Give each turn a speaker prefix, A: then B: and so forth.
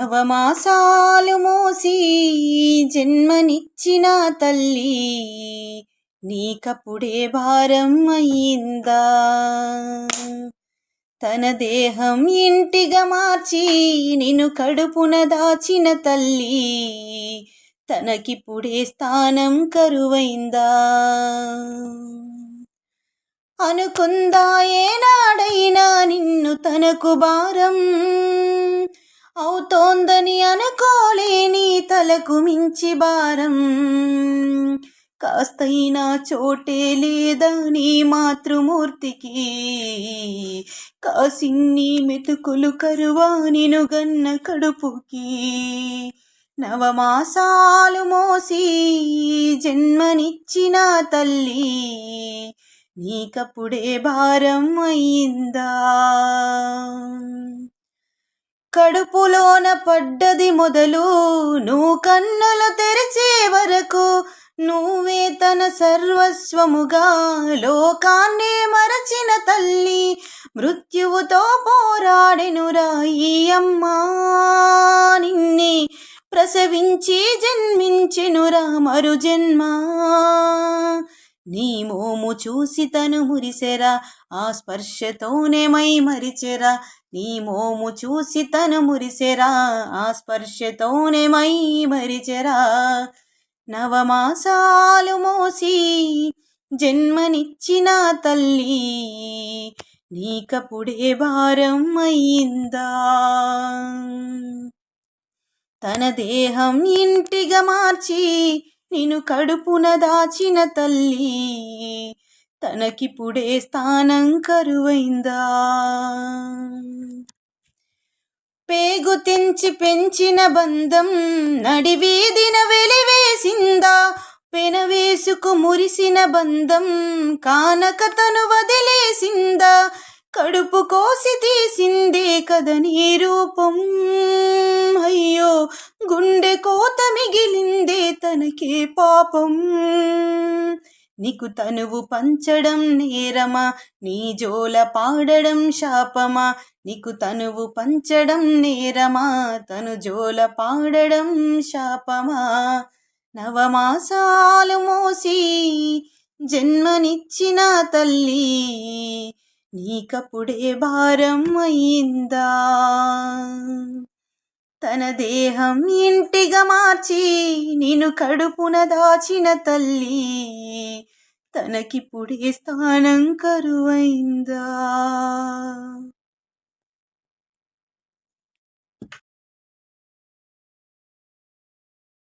A: అవమాసాలు మోసి జన్మనిచ్చిన తల్లి నీకప్పుడే భారం అయిందా తన దేహం ఇంటిగా మార్చి నిన్ను కడుపున దాచిన తల్లి తనకిప్పుడే స్థానం కరువైందా? అనుకుందా ఏనాడైనా నిన్ను తనకు భారం? అవుతోందని అనుకోలేని తలకు మించి భారం. కాస్తైనా చోటే లేదా నీ మాతృమూర్తికి. కాసిన్ని మెతుకులు కరువా నిను గన్న కడుపుకి. నవమాసాలు మోసి జన్మనిచ్చిన తల్లి నీకప్పుడే భారం అయిందా? కడుపులోన పడ్డది మొదలు నువ్వు కన్నులు తెరిచే వరకు నువ్వే తన సర్వస్వముగా లోకాన్ని మరచిన తల్లి మృత్యువుతో పోరాడెనురా ఈ అమ్మా. నిన్నే ప్రసవించి జన్మించెనురా మరు జన్మా నీ మోము చూసి తను మురిసెరా ఆ స్పర్శతోనే మై మరిచెరా. నీ మోము చూసి తను మురిసెరా ఆ స్పర్శతోనే మై మరిచెరా. నవమాసాలు మోసి జన్మనిచ్చిన తల్లి నీకపుడే భారం అయిందా? తన దేహం ఇంటిగా మార్చి నేను కడుపున దాచిన తల్లి తనకిప్పుడే స్థానం కరువైందా? పేగు తెంచి పెంచిన బంధం నడివేదిన వెలివేసిందా? పెనవేసుకు మురిసిన బంధం కానక తను వదిలేసిందా? కడుపు కోసి తీసిందే కద నీ రూపం. అయ్యో గుండె కోత మిగిలిందే తనకే పాపం. నీకు తనువు పంచడం నేరమా? నీ జోల పాడడం శాపమా? నీకు తనువు పంచడం నేరమా? తను జోల పాడడం శాపమా? నవమాసాలు మోసి జన్మనిచ్చిన తల్లి నీకప్పుడే భారం అయిందా? తన దేహం ఇంటిగా మార్చి నిన్ను కడుపున దాచిన తల్లి తనకిప్పుడే స్థానం కరువైందా?